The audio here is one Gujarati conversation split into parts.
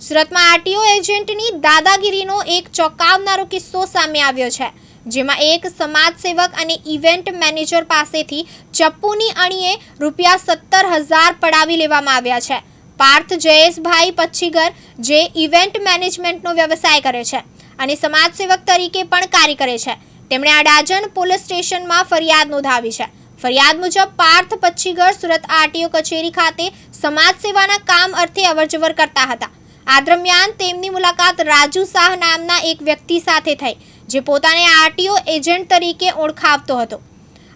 સુરતમાં આરટીઓ એજન્ટની દાદાગીરીનો એક ચોંકાવનારો કિસ્સો સામે આવ્યો છે, જેમાં એક સમાજસેવક અને ઇવેન્ટ મેનેજર પાસેથી ચપ્પુની અણીએ રૂપિયા સત્તર હજાર પડાવી લેવામાં આવ્યા છે. પાર્થ જયેશભાઈ પચ્છીગર, જે ઇવેન્ટ મેનેજમેન્ટનો વ્યવસાય કરે છે અને સમાજસેવક તરીકે પણ કાર્ય કરે છે, તેમણે અડાજણ પોલીસ સ્ટેશનમાં ફરિયાદ નોંધાવી છે. ફરિયાદ મુજબ પાર્થ પચ્છીગર સુરત આરટીઓ કચેરી ખાતે સમાજ સેવાના કામ અર્થે અવરજવર કરતા હતા. આ દરમિયાન તેમની મુલાકાત રાજુ શાહ નામના એક વ્યક્તિ સાથે થઈ, જે પોતાને આરટીઓ એજન્ટ તરીકે ઓળખાવતો હતો.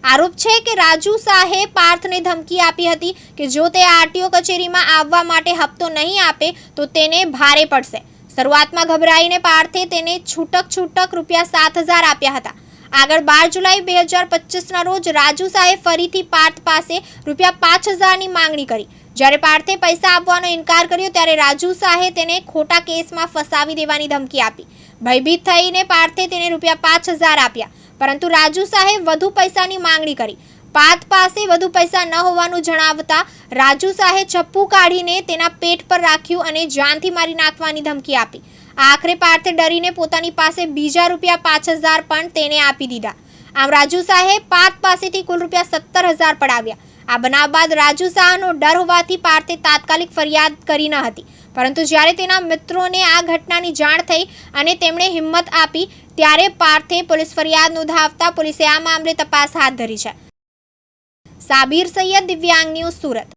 આરોપ છે કે રાજુ શાહે પાર્થને ધમકી આપી હતી કે જો તે આરટીઓ કચેરીમાં આવવા માટે હપ્તો નહીં આપે, તો તેને ભારે પડશે. શરૂઆતમાં ગભરાઈને પાર્થે તેને છૂટક છૂટક રૂપિયા સાત હજાર આપ્યા હતા. આગળ બાર જુલાઈ બે હજાર પચીસના રોજ રાજુ શાહે ફરીથી પાર્થ પાસે રૂપિયા પાંચ હજારની માંગણી કરી. જ્યારે પાર્થે પૈસા આપવાનો ઇનકાર કર્યો ત્યારે રાજુ શાહે તેને ખોટા કેસમાં ફસાવી દેવાની ધમકી આપી. ભયભીત થઈને પાર્થે તેને રૂપિયા પાંચ હજાર આપ્યા, પરંતુ રાજુ શાહે વધુ પૈસાની માંગણી કરી. પાર્થ પાસે વધુ પૈસા ન હોવાનું જણાવતા રાજુ શાહે ચપ્પુ કાઢીને તેના પેટ પર રાખ્યું અને જાનથી મારી નાખવાની ધમકી આપી. આખરે પાર્થે ડરીને પોતાની પાસે બીજા રૂપિયા પાંચ હજાર પણ તેને આપી દીધા. આમ રાજુ શાહે પાર્થ પાસેથી કુલ રૂપિયા સત્તર હજાર પડાવ્યા. આ બનાવ બાદ રાજુ શાહનો ડર હોવાથી પાર્થે તાત્કાલિક ફરિયાદ કરી ન હતી. પરંતુ જ્યારે તેના મિત્રોને આ ઘટનાની જાણ થઈ અને તેમણે હિંમત આપી, ત્યારે પાર્થે પોલીસ ફરિયાદ નોંધાવતા પોલીસે આ મામલે તપાસ હાથ ધરી છે. સાબિર સૈયદ, દિવ્યાંગ ન્યૂઝ સુરત.